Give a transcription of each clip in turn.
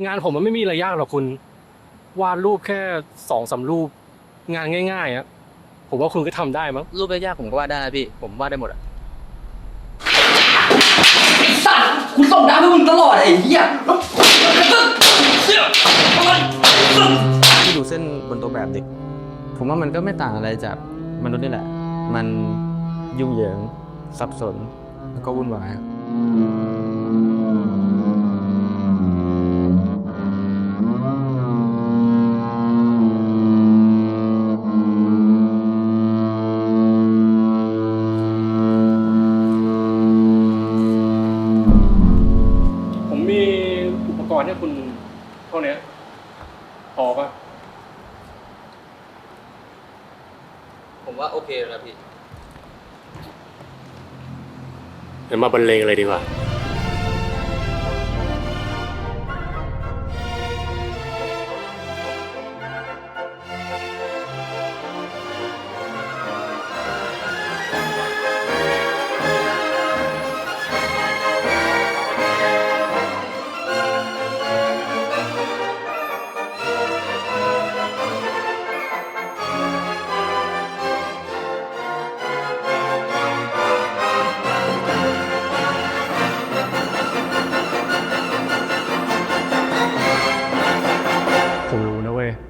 งานผมมันไม่มีอะไรยากหรอกคุณ วาดรูปแค่สองสามรูป งานง่ายๆอะผมว่าคุณก็ทำได้มั้งรูปยากๆผมก็วาดได้นะพี่ ผมวาดได้หมดอะสัตว์กูส่งดาวให้มึงตลอดไอ้เหี้ยที่ดูเส้นบนตัวแบบดิผมว่ามันก็ไม่ต่างอะไรจากมนุษย์นี่แหละ มันยุ่งเหยิง สับสน แล้วก็วุ่นวายครับ อุปกรณ์ให้คุณเท่านี้พอปะผมว่าโอเคแล้วพี่ เดี๋ยวมาบรรเลงเลยดีกว่า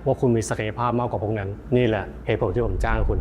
ว่าคุณมีศักยภาพมากกว่าพวกนั้น นี่แหละเหตุผลที่ผมจ้างคุณ